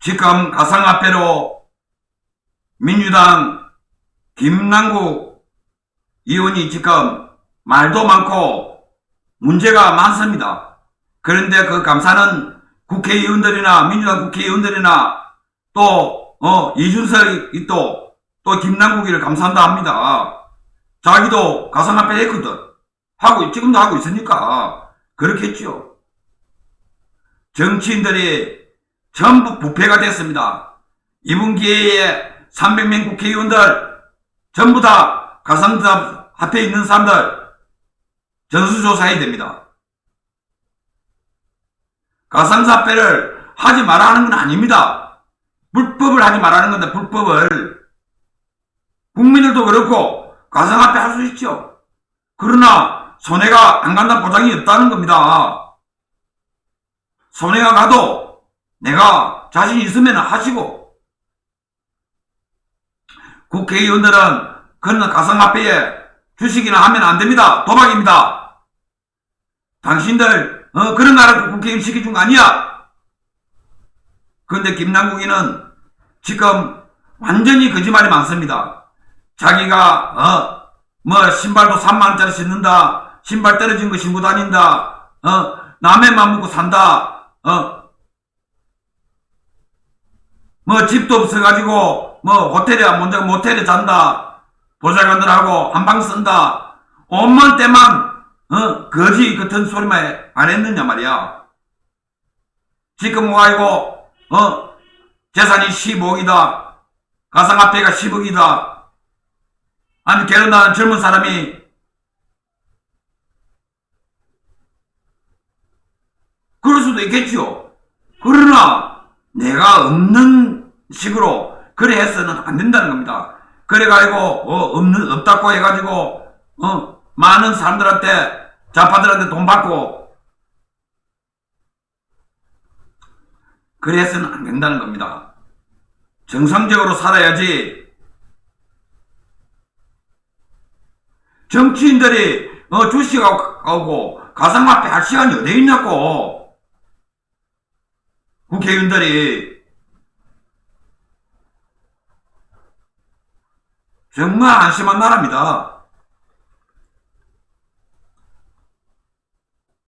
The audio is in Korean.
지금 가상화폐로 민주당 김남국 의원이 지금 말도 많고 문제가 많습니다. 그런데 그 감사는 국회의원들이나 민주당 국회의원들이나 또, 어, 이준석이 또, 또 김남국이를 감사한다 합니다. 자기도 가상화폐 했거든. 하고, 지금도 하고 있으니까. 그렇겠죠. 정치인들이 전부 부패가 됐습니다. 이번 기회에 300명 국회의원들 전부 다 가상화폐에 있는 사람들 전수조사해야 됩니다. 가상화폐를 하지 말라는 건 아닙니다. 불법을 하지 말라는 건데 불법을 국민들도 그렇고 가상화폐 할 수 있죠. 그러나 손해가 안 간다는 보장이 없다는 겁니다. 손해가 가도 내가 자신 있으면 하시고 국회의원들은 그런 가상화폐에 주식이나 하면 안 됩니다. 도박입니다. 당신들 어, 그런 나라 국회의원 시켜준 거 아니야? 그런데 김남국이는 지금 완전히 거짓말이 많습니다. 자기가 어, 뭐 신발도 3만원짜리 신는다. 신발 떨어진 거 신고 다닌다. 어, 남의 맘 먹고 산다. 어, 뭐 집도 없어가지고 뭐 호텔에 먼저 모텔에 잔다. 보좌관들하고 한방 쓴다. 온만 때만 어, 거지 같은 소리만 안 했느냐 말이야. 지금 와이고 어, 재산이 15억이다. 가상화폐가 10억이다. 아니 결혼하는 젊은 사람이 그럴 수도 있겠죠. 그러나 내가 없는 식으로 그래 해서는 안 된다는 겁니다. 그래가지고 어, 없는 없다고 해가지고 어, 많은 사람들한테 좌파들한테 돈 받고 그래서는 안 된다는 겁니다. 정상적으로 살아야지 정치인들이 어, 주식하고 가상화폐 할 시간이 어디 있냐고 국회의원들이 정말 안심한 나라입니다.